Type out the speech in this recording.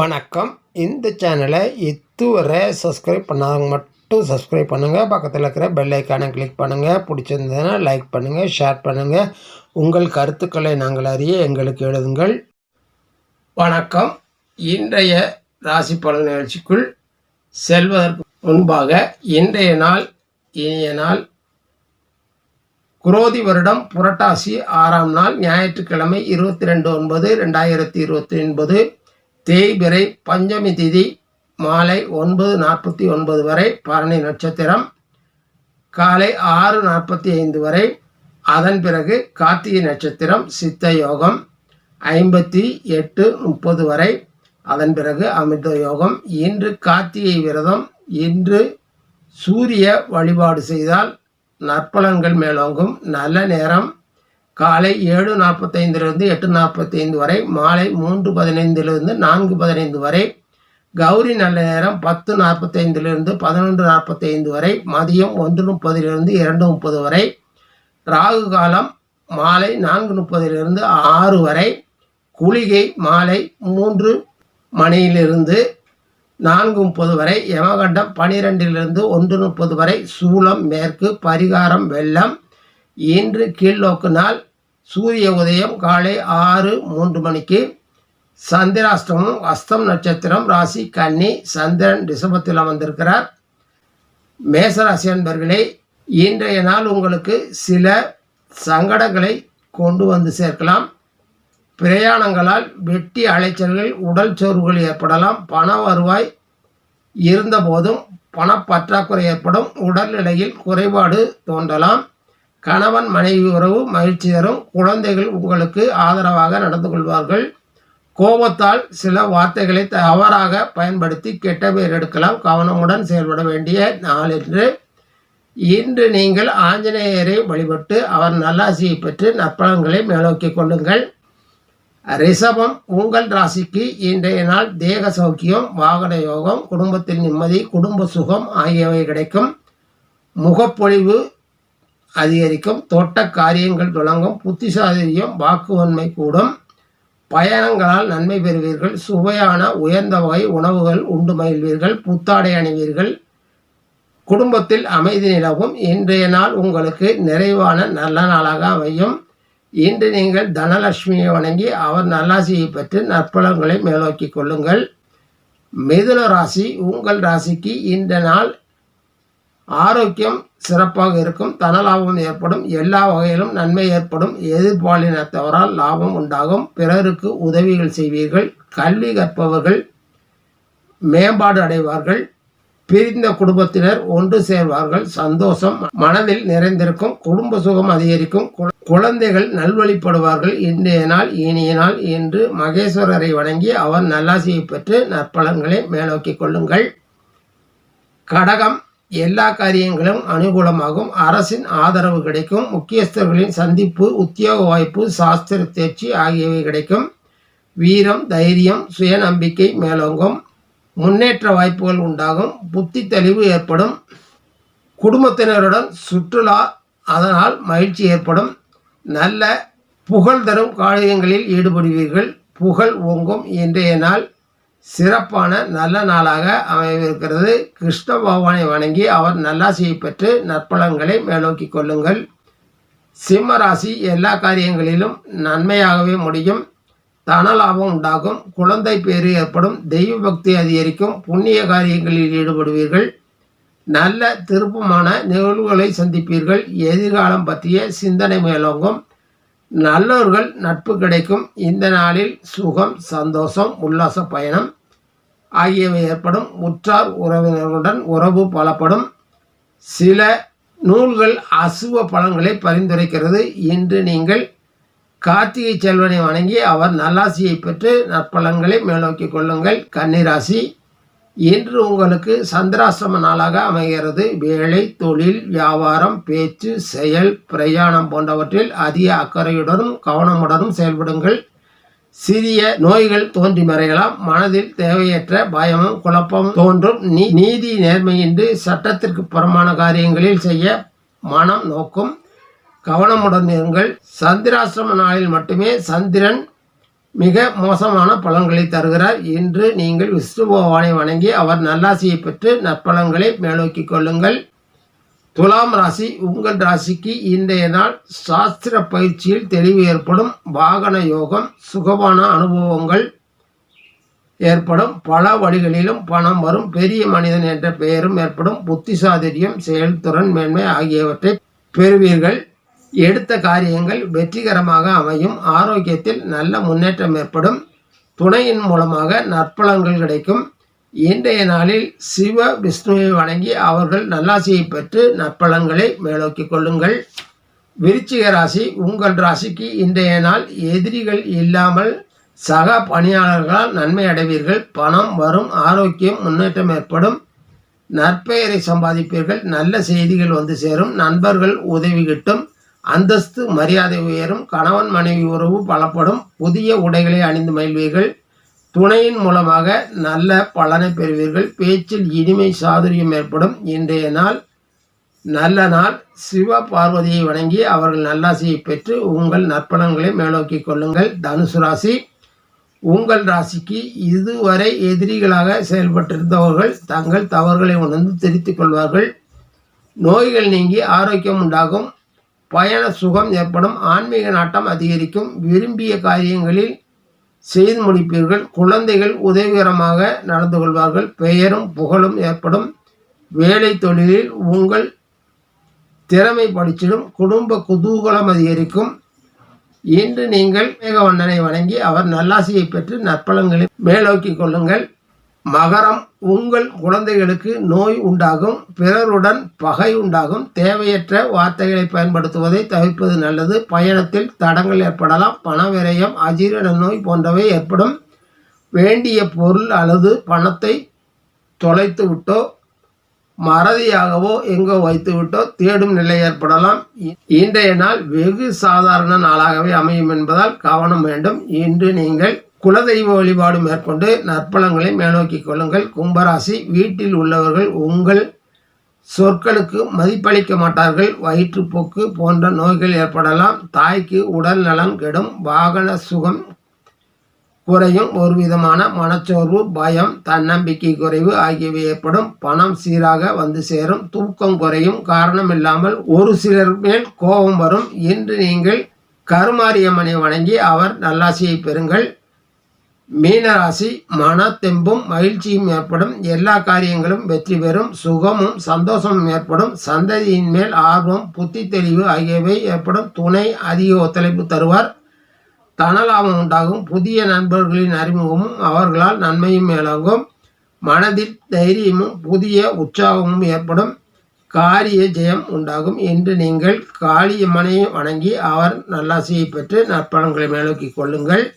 வணக்கம். இந்த சேனலை இதுவரை சப்ஸ்கிரைப் பண்ணாதவங்க மட்டும் சப்ஸ்கிரைப் பண்ணுங்கள் பக்கத்தில் இருக்கிற பெல் ஐக்கானை கிளிக் பண்ணுங்கள் பிடிச்சிருந்ததுன்னா லைக் பண்ணுங்கள் ஷேர் பண்ணுங்கள் உங்கள் கருத்துக்களை நாங்கள் அறிய எங்களுக்கு எழுதுங்கள். வணக்கம். இன்றைய ராசி பலன் நிகழ்ச்சிக்குள் செல்வதற்கு முன்பாக இன்றைய நாள் இனிய நாள். குரோதி வருடம் புரட்டாசி ஆறாம் நாள் ஞாயிற்றுக்கிழமை இருபத்தி ரெண்டு ஒன்பது ரெண்டாயிரத்தி இருபத்தி ஒன்பது. தேய்பிறை பஞ்சமி திதி மாலை ஒன்பது நாற்பத்தி ஒன்பது வரை பரணி நட்சத்திரம். காலை ஆறு நாற்பத்தி ஐந்து வரை அதன் பிறகு கார்த்திகை நட்சத்திரம் சித்த யோகம் ஐம்பத்தி எட்டு முப்பது வரை அதன் பிறகு அமிர்த யோகம். இன்று கார்த்திகை விரதம் இன்று சூரிய வழிபாடு செய்தால் நற்பலன்கள் மேலோங்கும். நல்ல நேரம். காலை ஏழு நாற்பத்தைந்திலிருந்து எட்டு நாற்பத்தைந்து வரை மாலை மூன்று பதினைந்திலிருந்து நான்கு பதினைந்து வரை கௌரி நல்ல நேரம் பத்து நாற்பத்தைந்திலிருந்து பதினொன்று நாற்பத்தைந்து வரை மதியம் ஒன்று முப்பதிலிருந்து இரண்டு முப்பது வரை ராகு காலம் மாலை நான்கு முப்பதிலிருந்து ஆறு வரை குளிகை மாலை மூன்று மணியிலிருந்து நான்கு முப்பது வரை யமகண்டம் பனிரெண்டிலிருந்து ஒன்று முப்பது வரை சூளம் மேற்கு பரிகாரம் வெள்ளம் இன்று கீழ்நோக்கு நாள் சூரிய உதயம் காலை ஆறு மூன்று மணிக்கு. சந்திராஷ்டமம் அஸ்தம் நட்சத்திரம் ராசி கன்னி சந்திரன் ரிஷபத்தில் அமர்ந்திருக்கிறார். மேசராசி அன்பர்களே இன்றைய நாள் உங்களுக்கு சில சங்கடங்களை கொண்டு வந்து சேர்க்கலாம். பிரயாணங்களால் வெட்டி அலைச்சல்கள் உடல் சோர்வுகள் ஏற்படலாம். பண வருவாய் இருந்தபோதும் பணப்பற்றாக்குறை ஏற்படும். உடல்நிலையில் குறைபாடு தோன்றலாம். கணவன் மனைவி உறவு மகிழ்ச்சி தரும். குழந்தைகள் உங்களுக்கு ஆதரவாக நடந்து கொள்வார்கள். கோபத்தால் சில வார்த்தைகளை தவறாக பயன்படுத்தி கெட்ட பேர் எடுக்கலாம். கவனமுடன் செயல்பட வேண்டிய நாள் என்று. இன்று நீங்கள் ஆஞ்சநேயரை வழிபட்டு அவர் நல்லாசியை பெற்று நற்பலன்களை மேலோக்கிக் கொள்ளுங்கள். ரிஷபம் உங்கள் ராசிக்கு இன்றைய நாள் தேக சௌக்கியம் வாகன யோகம் குடும்பத்தில் நிம்மதி குடும்ப சுகம் ஆகியவை கிடைக்கும். முகப்பொழிவு அதிகரிக்கும். தோட்ட காரியங்கள் தொடங்கும். புத்திசாலியம் வாக்குவன்மை கூடும். பயணங்களால் நன்மை பெறுவீர்கள். சுவையான உயர்ந்த வகை உணவுகள் உண்டு மகிழ்வீர்கள். புத்தாடை அணிவீர்கள். குடும்பத்தில் அமைதி நிலவும். இன்றைய நாள் உங்களுக்கு நிறைவான நல்ல நாளாக அமையும். இன்று நீங்கள் தனலட்சுமியை வணங்கி அவர் நல்லாசியை பெற்று நற்பலன்களை மேலோக்கிக் கொள்ளுங்கள். மிதுன ராசி உங்கள் ராசிக்கு இந்த நாள் ஆரோக்கியம் சிறப்பாக இருக்கும். தனலாபம் ஏற்படும். எல்லா வகையிலும் நன்மை ஏற்படும். எதிர்பாலினத்தவரால் லாபம் உண்டாகும்? பிறருக்கு உதவிகள் செய்வீர்கள். கல்வி கற்பவர்கள் மேம்பாடு அடைவார்கள். பிரிந்த குடும்பத்தினர் ஒன்று சேர்வார்கள். சந்தோஷம் மனதில் நிறைந்திருக்கும். குடும்ப சுகம் அதிகரிக்கும். குழந்தைகள் நல்வழிப்படுவார்கள். இன்றைய நாள் இனிய நாள் என்று மகேஸ்வரரை வணங்கி அவர் நல்லாசியை பெற்று நற்பலன்களை மேலோக்கிக் கொள்ளுங்கள். கடகம் எல்லா காரியங்களும் அனுகூலமாகும். அரசின் ஆதரவு கிடைக்கும். முக்கியஸ்தர்களின் சந்திப்பு உத்தியோக வாய்ப்பு சாஸ்திர தேர்ச்சி ஆகியவை கிடைக்கும். வீரம் தைரியம் சுயநம்பிக்கை மேலோங்கும். முன்னேற்ற வாய்ப்புகள் உண்டாகும். புத்தி தெளிவு ஏற்படும். குடும்பத்தினருடன் சுற்றுலா அதனால் மகிழ்ச்சி ஏற்படும். நல்ல புகழ் தரும் காரியங்களில் ஈடுபடுவீர்கள். புகழ் ஓங்கும். இன்றைய நாள் சிறப்பான நல்ல நாளாக அமைவிருக்கிறது கிருஷ்ண பகவானை வணங்கி அவர் நல்லாசியை பெற்று நற்பலன்களை மேலோக்கி கொள்ளுங்கள். சிம்ம ராசி எல்லா காரியங்களிலும் நன்மையாகவே முடியும். தன லாபம் உண்டாகும். குழந்தை பேறு ஏற்படும். தெய்வ பக்தி அதிகரிக்கும். புண்ணிய காரியங்களில் ஈடுபடுவீர்கள். நல்ல திருப்பமான நிகழ்வுகளை சந்திப்பீர்கள். எதிர்காலம் பற்றிய சிந்தனை மேலோங்கும். நல்லவர்கள் நட்பு கிடைக்கும். இந்த நாளில் சுகம் சந்தோஷம் உல்லாச பயணம் ஆகியவை ஏற்படும். உற்றார் உறவினர்களுடன் உறவு பலப்படும். சில நூல்கள் அசுவ பலன்களை பரிந்துரைக்கிறது. இன்று நீங்கள் கார்த்திகை செல்வனை வணங்கி அவர் நல்லாசியை பெற்று நற்பலன்களை மேலோக்கிக் கொள்ளுங்கள். கன்னிராசி. இன்று உங்களுக்கு சந்திராசிரம நாளாக அமைகிறது. வேலை தொழில் வியாபாரம் பேச்சு செயல் பிரயாணம் போன்றவற்றில் அதிக அக்கறையுடனும் கவனமுடனும் செயல்படுங்கள். சிறிய நோய்கள் தோன்றி மறையலாம். மனதில் தேவையற்ற பயமும் குழப்பமும் தோன்றும். நீ நீதி நேர்மையின்றி சட்டத்திற்கு புறமான காரியங்களில் செய்ய மனம் நோக்கும். கவனமுடன் இருங்கள். சந்திராசிரம நாளில் மட்டுமே சந்திரன் மிக மோசமான பலன்களை தருகிறார் இன்று நீங்கள் விஷ்ணு பகவானை வணங்கி அவர் நல்லாசியை பெற்று நற்பலன்களை மேலோக்கிக் கொள்ளுங்கள். துலாம் ராசி உங்கள் ராசிக்கு இன்றைய நாள் சாஸ்திர பயிற்சியில் தெளிவு ஏற்படும். வாகன யோகம் சுகமான அனுபவங்கள் ஏற்படும். பல வழிகளிலும் பணம் வரும். பெரிய மனிதன் என்ற பெயரும் ஏற்படும். புத்திசாதுரியம் செயல்திறன் மேன்மை ஆகியவற்றை பெறுவீர்கள். எடுத்த காரியங்கள் வெற்றிகரமாக அமையும். ஆரோக்கியத்தில் நல்ல முன்னேற்றம் ஏற்படும். துணையின் மூலமாக நற்பலன்கள் கிடைக்கும். இன்றைய நாளில் சிவ விஷ்ணுவை வணங்கி அவர்கள் நல்லாசியை பெற்று நற்பலன்களை மேலோக்கிக் கொள்ளுங்கள். விருச்சிக ராசி உங்கள் ராசிக்கு இன்றைய நாள் எதிரிகள் இல்லாமல் சக பணியாளர்களால் நன்மை அடைவீர்கள். பணம் வரும் ஆரோக்கியம் முன்னேற்றம் ஏற்படும். நற்பெயரை சம்பாதிப்பீர்கள். நல்ல செய்திகள் வந்து சேரும். நண்பர்கள் உதவி கிட்டும். அந்தஸ்து மரியாதை உயரும் கணவன் மனைவி உறவு பலப்படும் புதிய உடைகளை அணிந்து மகிழ்வீர்கள். துணையின் மூலமாக நல்ல பலனை பெறுவீர்கள். பேச்சில் இனிமை சாதுரியம் ஏற்படும். இன்றைய நாள் நல்ல நாள். சிவ பார்வதியை வணங்கி அவர்கள் நல்லாசியை பெற்று உங்கள் நற்பணங்களை மேலோக்கிக் கொள்ளுங்கள். தனுசு ராசி. உங்கள் ராசிக்கு இதுவரை எதிரிகளாக செயல்பட்டிருந்தவர்கள் தங்கள் தவறுகளை உணர்ந்து திருத்திக் கொள்வார்கள். நோய்கள் நீங்கி ஆரோக்கியம் உண்டாகும். பயண சுகம் ஏற்படும் ஆன்மீக நாட்டம் அதிகரிக்கும். விரும்பிய காரியங்களில் செய்து முடிப்பீர்கள். குழந்தைகள் உதவிகரமாக நடந்து கொள்வார்கள். பெயரும் புகழும் ஏற்படும். வேலை தொழிலில் உங்கள் திறமை படிச்சிடும். குடும்ப குதூகலம் அதிகரிக்கும். இன்று நீங்கள் மேகவண்ணனை வணங்கி அவர் நல்லாசியை பெற்று நற்பலங்களை மேலோக்கிக் கொள்ளுங்கள். மகரம் உங்கள் குழந்தைகளுக்கு நோய் உண்டாகும் பிறருடன் பகை உண்டாகும். தேவையற்ற வார்த்தைகளை பயன்படுத்துவதை தவிர்ப்பது நல்லது. பயணத்தில் தடங்கள் ஏற்படலாம். பண விரயம் அஜீரண நோய் போன்றவை ஏற்படும். வேண்டிய பொருள் அல்லது பணத்தை தொலைத்து விட்டோ மறதியாகவோ எங்கோ வைத்துவிட்டோ தேடும் நிலை ஏற்படலாம். இன்றைய நாள் வெகு சாதாரண நாளாகவே அமையும் என்பதால் கவனம் வேண்டும். இன்று நீங்கள் குலதெய்வ வழிபாடு மேற்கொண்டு நற்பலங்களை மேலோக்கி கொள்ளுங்கள். கும்பராசி வீட்டில் உள்ளவர்கள் உங்கள் சொற்களுக்கு மதிப்பளிக்க மாட்டார்கள். வயிற்றுப்போக்கு போன்ற நோய்கள் ஏற்படலாம். தாய்க்கு உடல் நலம் கெடும். வாகன சுகம் குறையும். ஒரு விதமான மனச்சோர்வு பயம் தன்னம்பிக்கை குறைவு ஆகியவை ஏற்படும். பணம் சீராக வந்து சேரும். தூக்கம் குறையும். காரணம் இல்லாமல் ஒரு சிலர் மேல் கோபம் வரும். இன்று நீங்கள் கருமாரியம்மனை வணங்கி அவர் நல்லாசியை பெறுங்கள். மீனராசி மன தெம்பும் மகிழ்ச்சியும் ஏற்படும். எல்லா காரியங்களும் வெற்றி பெறும். சுகமும் சந்தோஷமும் ஏற்படும். சந்ததியின் மேல் ஆர்வம் புத்தி தெளிவு ஆகியவை ஏற்படும். துணை அதிக ஒத்துழைப்பு தருவார். தனலாபம் உண்டாகும். புதிய நண்பர்களின் அறிமுகமும் அவர்களால் நன்மையும் மேலாகும். மனதில் தைரியமும் புதிய உற்சாகமும் ஏற்படும். காரிய ஜெயம் உண்டாகும். என்று நீங்கள் காளியம்மனை வணங்கி அவர் நல்லாசியை பெற்று நற்பலன்களை மேலோக்கிக் கொள்ளுங்கள்.